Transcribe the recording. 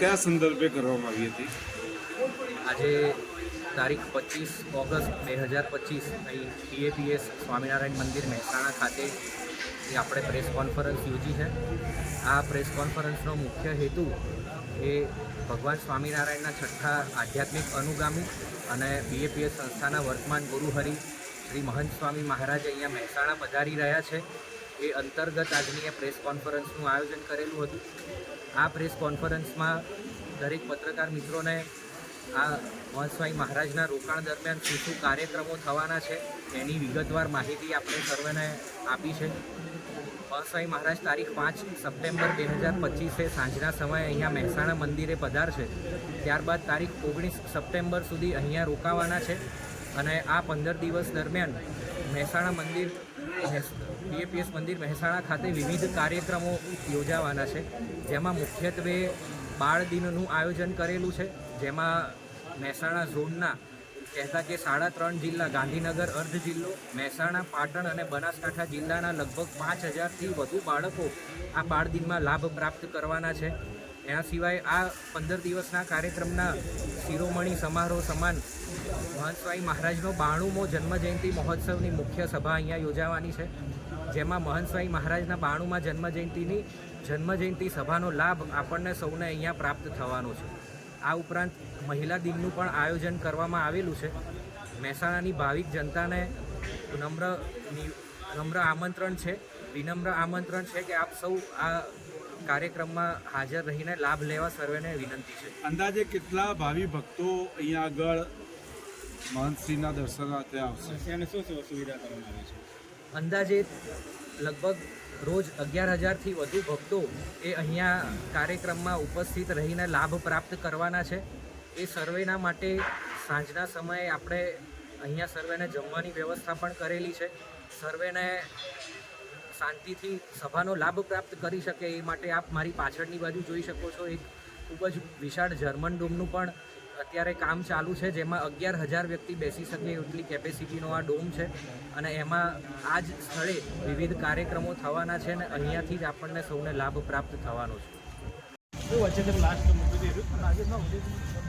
કયા સંદર્ભે કરવામાં આવી હતી? આજે તારીખ પચીસ ઓગસ્ટ બે હજાર પચીસ અહીં ટીએપીએસ સ્વામિનારાયણ મંદિર મહેસાણા ખાતે આપણે પ્રેસ કોન્ફરન્સ યોજી છે. આ પ્રેસ કોન્ફરન્સનો મુખ્ય હેતુ એ ભગવાન સ્વામિનારાયણના છઠ્ઠા આધ્યાત્મિક અનુગામી અને બીએપીએસ સંસ્થાના વર્તમાન ગુરુહરિ શ્રી મહંત સ્વામી મહારાજ અહીંયા મહેસાણા પધારી રહ્યા છે. એ અંતર્ગત આજની પ્રેસ કોન્ફરન્સનું આયોજન કરેલું હતું. આ પ્રેસ કોન્ફરન્સમાં દરેક પત્રકાર મિત્રોને આ મહંતસ્વામી મહારાજના રોકાણ દરમિયાન શું શું કાર્યક્રમો થવાના છે, એની વિગતવાર માહિતી આપણે સર્વેને આપી છે. મહંતસ્વામી મહારાજ તારીખ પાંચ સપ્ટેમ્બર બે હજાર પચીસે સાંજના સમયે અહીંયા મહેસાણા મંદિરે પધારશે. ત્યારબાદ તારીખ ઓગણીસ સપ્ટેમ્બર સુધી અહીંયા રોકાવાના છે. અને આ પંદર દિવસ દરમિયાન મહેસાણા મંદિર બીએપીએસ મંદિર મહેસાણા ખાતે વિવિધ કાર્યક્રમો યોજાવાના છે. જેમાં મુખ્યત્વે બાળ દિનનું આયોજન કરેલું છે. જેમાં મહેસાણા ઝોનના કહેતા કે સાડા ત્રણ જિલ્લા, ગાંધીનગર અર્ધ જિલ્લો, મહેસાણા, પાટણ અને બનાસકાંઠા જિલ્લાના લગભગ પાંચ હજારથી વધુ બાળકો આ બાળ દિનમાં લાભ પ્રાપ્ત કરવાના છે. એના સિવાય આ પંદર દિવસના કાર્યક્રમના શિરોમણી સમારોહ સમાન મહંત સ્વામી મહારાજનો બાણુમો જન્મજયંતિ મહોત્સવની મુખ્ય સભા અહીંયા યોજાવાની છે. જેમાં મહંત સ્વામી મહારાજના બાણુંમાં જન્મજયંતિની જન્મજયંતિ સભાનો લાભ આપણને સૌને અહીંયા પ્રાપ્ત થવાનો છે. આ ઉપરાંત મહિલા દિનનું પણ આયોજન કરવામાં આવેલું છે. મહેસાણાની ભાવિક જનતાને નમ્ર નમ્ર આમંત્રણ છે, વિનમ્ર આમંત્રણ છે કે આપ સૌ આ કાર્યક્રમમાં હાજર રહીને લાભ લેવા સર્વેને વિનંતી છે. અંદાજે કેટલા ભાવિ ભક્તો અહીંયા આગળ મહંતશ્રીના દર્શનાર્થે આવશે. અંદાજે લગભગ રોજ અગિયાર હજારથી વધુ ભક્તો એ અહીંયા કાર્યક્રમમાં ઉપસ્થિત રહીને લાભ પ્રાપ્ત કરવાના છે. એ સર્વેના માટે સાંજના સમયે આપણે અહીંયા સર્વેને જમવાની વ્યવસ્થા પણ કરેલી છે. સર્વેને શાંતિથી સભાનો લાભ પ્રાપ્ત કરી શકે એ માટે આપ મારી પાછળની બાજુ જોઈ શકો છો. એક ખૂબ જ વિશાળ જર્મન ડોમનું પણ અત્યારે કામ ચાલુ છે, જેમાં અગિયાર હજાર વ્યક્તિ બેસી શકે એટલી કેપેસિટીનો આ ડોમ છે. અને એમાં આ જ સ્થળે વિવિધ કાર્યક્રમો થવાના છે અને અહીંયાથી જ આપણને સૌને લાભ પ્રાપ્ત થવાનો છે. શું વચ્ચે લાસ્ટ મૂકી